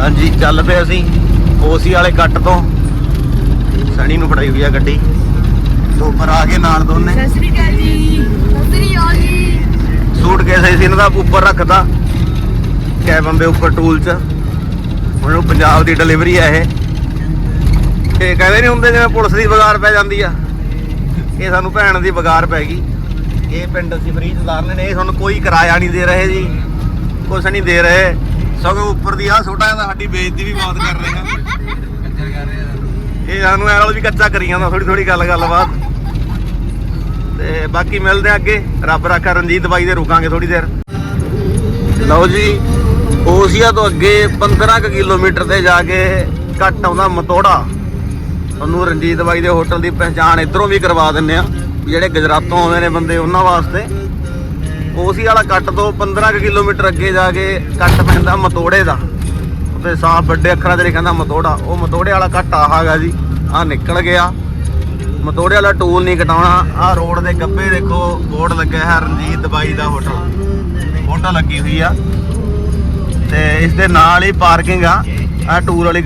ਹਾਂਜੀ ਚੱਲ ਪਏ ਅਸੀਂ। ਓਸੀ ਵਾਲੇ ਕੱਟ ਤੋਂ। ਸਣੀ ਨੂੰ ਫੜਾਈ ਹੋਈ ਆ ਗੱਡੀ। ਉੱਪਰ ਆ ਕੇ ਨਾਲ ਦੋਨੇ। ਸਤਿ ਸ੍ਰੀ ਅਕਾਲ ਜੀ। ਸਤਿ ਸ੍ਰੀ ਅਕਾਲ ਜੀ। ਸੂਟ ਕੇਸ ਸੀ ਇਹਨਾਂ ਦਾ ਉੱਪਰ ਰੱਖਦਾ ਕੈਬਨ ਦੇ ਉੱਪਰ ਟੂਲ 'ਚ। ਹੁਣ ਉਹ ਪੰਜਾਬ ਦੀ ਡਿਲੀਵਰੀ ਆ ਇਹ। ਤੇ ਕਹਿੰਦੇ ਨਹੀਂ ਹੁੰਦੇ ਜਿਵੇਂ ਪੁਲਿਸ ਦੀ ਬਗਾਰ ਪੈ ਜਾਂਦੀ ਆ। ਇਹ ਸਾਨੂੰ ਭੈਣ ਦੀ ਬਗਾਰ ਪੈ ਗਈ। ਇਹ ਪਿੰਡ ਅਸੀਂ ਫਰੀ ਚਲਾਰਨੇ ਨੇ। ਇਹ ਸਾਨੂੰ ਕੋਈ ਕਿਰਾਇਆ ਨਹੀਂ ਦੇ ਰਹੇ ਜੀ। ਕੁਛ ਨਹੀਂ ਦੇ ਰਹੇ। ਸਗੋਂ ਉੱਪਰ ਦੀ ਆ ਛੋਟਾ ਜਿਹਾ ਸਾਡੀ ਬੇਇੱਜ਼ਤੀ ਵੀ ਬਹੁਤ ਕਰ ਰਹੇ ਆ। ਇਹ ਸਾਨੂੰ ਐ ਨਾਲ ਵੀ ਕੱਚਾ ਕਰੀ ਜਾਂਦਾ ਥੋੜੀ ਥੋੜੀ ਗੱਲ ਗੱਲਬਾਤ। ਤੇ ਬਾਕੀ ਮਿਲਦੇ ਆ ਅੱਗੇ। ਰੱਬ ਰਾਖਾ ਰਣਜੀਤ ਬਾਈ ਦੇ ਰੁਕਾਂਗੇ ਥੋੜੀ ਦੇਰ। ਲਓ ਜੀ ਓਸੀਆ ਤੋਂ ਅੱਗੇ 15 ਕੁ ਕਿਲੋਮੀਟਰ ਤੇ ਜਾ ਕੇ ਕੱਟ ਆਉਂਦਾ ਮਤੋੜਾ। ਤੁਹਾਨੂੰ ਰਣਜੀਤ ਬਾਈ ਦੇ ਹੋਟਲ ਦੀ ਪਹਿਚਾਣ ਇਧਰੋਂ ਵੀ ਕਰਵਾ ਦਿੰਨੇ ਆ ਜਿਹੜੇ ਗੁਜਰਾਤੋਂ ਆਉਂਦੇ ਨੇ ਬੰਦੇ ਉਹਨਾਂ ਵਾਸਤੇ। ਓਸੀ ਵਾਲਾ ਕੱਟ ਤੋਂ 15 ਕੁ ਕਿਲੋਮੀਟਰ ਅੱਗੇ ਜਾ ਕੇ ਕੱਟ ਪੈਂਦਾ ਮਤੋੜੇ ਦਾ। ਉੱਤੇ ਸਾਫ਼ ਵੱਡੇ ਅੱਖਰਾਂ 'ਚ ਲਿਖਿਆ ਹੁੰਦਾ ਮਤੋੜਾ। ਉਹ ਮਤੋੜੇ ਵਾਲਾ ਕੱਟ ਆਹਾਗਾ ਜੀ। ਆ ਨਿਕਲ ਗਿਆ। ਮਤੋੜੇ ਵਾਲਾ ਟੂਲ ਨਹੀਂ ਕਟਾਉਣਾ। ਆ ਰੋਡ ਦੇ ਗੱਬੇ ਦੇਖੋ, ਬੋਰਡ ਲੱਗਿਆ ਹੈ, ਰਣਜੀਤ ਬਾਈ ਦਾ ਹੋਟਲ। ਫੋਟੋ ਲੱਗੀ ਹੋਈ ਆ। ਤੇ ਇਸ ਦੇ ਨਾਲ ਹੀ ਪਾਰਕਿੰਗ ਆ। ਆ ਟੂਰ ਵਾਲੀ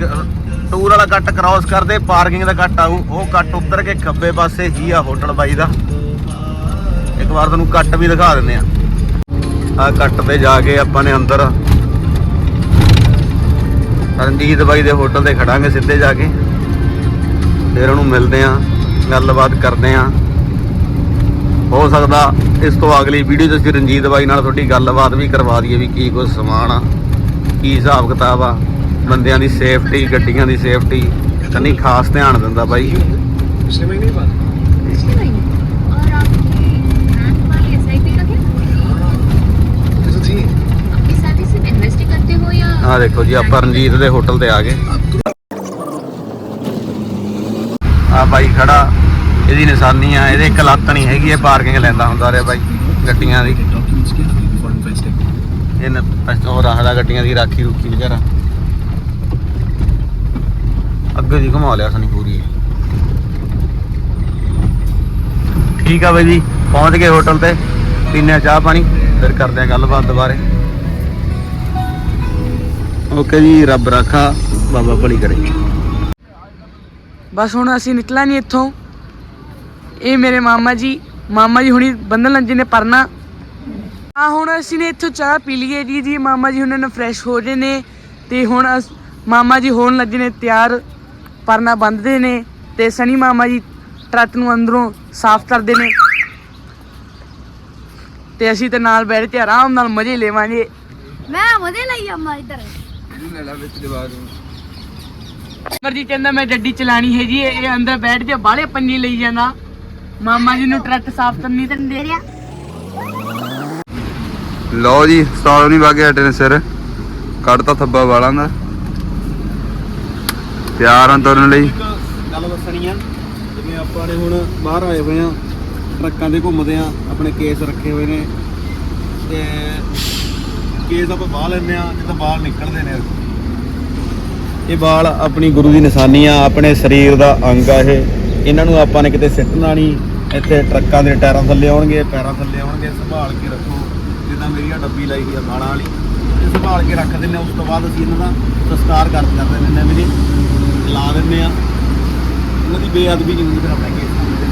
ਟੂਰ ਵਾਲਾ ਕੱਟ ਕ੍ਰਾਸ ਕਰਦੇ, ਪਾਰਕਿੰਗ ਦਾ ਕੱਟ ਆਊ। ਉਹ ਕੱਟ ਉੱਤਰ ਕੇ ਖੱਬੇ ਪਾਸੇ ਹੀ ਆ ਹੋਟਲ ਬਾਈ ਦਾ। ਇੱਕ ਵਾਰ ਤੁਹਾਨੂੰ ਕੱਟ ਵੀ ਦਿਖਾ ਦਿੰਦੇ ਆ। ਆ ਕੱਟ ਤੇ ਜਾ ਕੇ ਆਪਾਂ ਨੇ ਅੰਦਰ ਰਣਜੀਤ ਬਾਈ ਦੇ ਹੋਟਲ ਤੇ ਖੜਾਂਗੇ ਸਿੱਧੇ ਜਾ ਕੇ। ਫਿਰ ਉਹਨੂੰ ਮਿਲਦੇ ਆ, ਗੱਲਬਾਤ ਕਰਦੇ ਆ। ਹੋ ਸਕਦਾ ਇਸ ਤੋਂ ਅਗਲੀ ਵੀਡੀਓ 'ਚ ਰਣਜੀਤ ਬਾਈ ਨਾਲ ਤੁਹਾਡੀ ਗੱਲਬਾਤ ਵੀ ਕਰਵਾ ਦਈਏ ਵੀ ਕੀ ਕੁਝ ਸਮਾਨ ਆ, ਕੀ ਹਿਸਾਬ ਕਿਤਾਬ ਆ, ਬੰਦਿਆਂ ਦੀ ਸੇਫਟੀ ਗੱਡੀਆਂ ਦੀ ਸੇਫਟੀ ਕੰਨੀ ਖਾਸ ਧਿਆਨ ਦਿੰਦਾ ਬਾਈ। ਪਿਛਲੇ ਮਹੀਨੇ ਬਾਅਦ ਆ ਦੇਖੋ ਜੀ ਆਪਾਂ ਰਣਜੀਤ ਦੇ ਹੋਟਲ ਤੇ ਆ ਗਏ। ਆ ਬਾਈ ਖੜਾ, ਇਹਦੀ ਨਿਸ਼ਾਨੀ ਆ, ਇਹਦੇ ਇੱਕ ਲੱਤ ਨਹੀਂ ਹੈਗੀ, ਇਹ ਪਾਰਕਿੰਗ ਲੈਂਦਾ ਹੁੰਦਾ ਰਿਹਾ ਬਾਈ, ਗੱਡੀਆਂ ਦੀ। ਇਹ ਨ- ਰੱਖਦਾ ਗੱਡੀਆਂ ਦੀ ਰਾਖੀ ਰੁਖੀ ਵਿਚਾਰਾ। ਅੱਗੇ ਦੀ ਘੁਮਾ ਲਿਆ ਸਾਨੂੰ ਪੂਰੀ ਠੀਕ ਆ ਬਾਈ ਜੀ, ਪਹੁੰਚ ਗਏ ਹੋਟਲ ਤੇ, ਪੀਨੇ ਆ ਚਾਹ ਪਾਣੀ, ਫਿਰ ਕਰਦੇ ਆ ਗੱਲਬਾਤ ਦੁਬਾਰੇ। ਓਕੇ ਜੀ ਰੱਬ ਰਾਖਾ ਬਾਬਾ ਭਲੀ ਕਰੇ। ਬਸ ਹੁਣ ਅਸੀਂ ਨਿਕਲਾਂ ਨਹੀਂ ਇੱਥੋਂ। ਇਹ ਮੇਰੇ ਮਾਮਾ ਜੀ ਮਾਮਾ ਜੀ ਹੁਣੀ ਬੰਦਨ ਲੰਜੀ ਨੇ ਪਰਨਾ। ਆ ਹੁਣ ਅਸੀਂ ਨੇ ਇੱਥੋਂ ਚਾਹ ਪੀ ਲਈਏ ਜੀ ਜੀ ਮਾਮਾ ਜੀ ਉਹਨਾਂ ਨੇ ਫਰੈਸ਼ ਹੋ ਰਹੇ ਨੇ ਤੇ ਹੁਣ ਮਾਮਾ ਜੀ ਹੋਣ ਲੱਗੇ ਨੇ ਤਿਆਰ ਪਰਨਾ ਬੰਦਦੇ ਨੇ ਤੇ ਸਣੀ ਮਾਮਾ ਜੀ ਟਰੱਕ ਨੂੰ ਅੰਦਰੋਂ ਸਾਫ਼ ਕਰਦੇ ਨੇ। ਤੇ ਅਸੀਂ ਤੇ ਨਾਲ ਬੈਠ ਕੇ ਆਰਾਮ ਨਾਲ ਮਜ਼ੇ ਲੈਵਾਂਗੇ। ਮੈਂ ਮਜ਼ੇ ਲਈ ਅੰਮਾ ਇੱਧਰ। ਪਰ ਕਹਿੰਦਾ ਮੈਂ ਗੱਡੀ ਚਲਾਣੀ ਹੈ ਜੀ ਇਹ ਅੰਦਰ ਬੈਠ ਕੇ ਬਾਹਲੇ ਪੰਨੀ ਲਈ ਜਾਂਦਾ। ਮਾਮਾ ਜੀ ਨੂੰ ਟਰੱਕ ਸਾਫ਼ ਕਰਨੀ ਤਾਂ ਦੇ ਰਿਆ ਲਓ ਜੀ ਸਟਾਲ ਨਹੀਂ ਵਾਗੇ ਹਟੇ ਨੇ ਸਿਰ। ਕੱਢਤਾ ਥੱਬਾ ਵਾਲਾਂ ਦਾ। ਪਿਆਰ ਅੰਦਰਨ ਲਈ। ਗੱਲ ਦੱਸਣੀ ਆ ਜਿਵੇਂ ਆਪਾਂ ਨੇ ਹੁਣ ਬਾਹਰ ਆਏ ਹੋਏ ਆ ਟਰੱਕਾਂ ਦੇ ਘੁੰਮਦੇ ਆ ਆਪਣੇ ਕੇਸ ਰੱਖੇ ਹੋਏ ਨੇ। ਤੇ ਕੇਸ ਆਪਾਂ ਬਾਹ ਲੈਂਦੇ ਆ ਤਾਂ ਬਾਲ ਨਿਕਲਦੇ ਨੇ ਇਹ ਬਾਲ ਆਪਣੀ ਗੁਰੂ ਦੀ ਨਿਸ਼ਾਨੀ ਆ, ਆਪਣੇ ਸਰੀਰ ਦਾ ਅੰਗ ਆ ਇਹ। ਇਹਨਾਂ ਨੂੰ ਆਪਾਂ ਨੇ ਕਿਤੇ ਸਿੱਟਣਾ ਨਹੀਂ। ਇੱਥੇ ਟਰੱਕਾਂ ਦੇ ਟਾਇਰਾਂ ਥੱਲੇ ਆਉਣਗੇ, ਪੈਰਾਂ ਥੱਲੇ ਆਉਣਗੇ, ਸੰਭਾਲ ਕੇ ਰੱਖੋ। ਜਿੱਦਾਂ ਮੇਰੀ ਆ ਡੱਬੀ ਲਾਈ ਹੋਈ ਆ ਬਾਲਾਂ ਵਾਲੀ, ਇਹ ਸੰਭਾਲ ਕੇ ਰੱਖ ਦਿੰਨੇ ਆ ਉਸ ਤੋਂ ਬਾਅਦ ਅਸੀਂ ਇਹਨਾਂ ਦਾ ਸੰਸਕਾਰ ਕਰ ਕਰ ਦਿੰਦੇ ਨੇ ਵੀਰੇ ਲਾ ਦਿੰਨੇ ਆ ਉਹਨਾਂ ਦੀ ਬੇਅਦਬੀ ਨਹੀਂ ਹੁੰਦੀ ਫਿਰ ਆਪਣੇ ਕੇਸ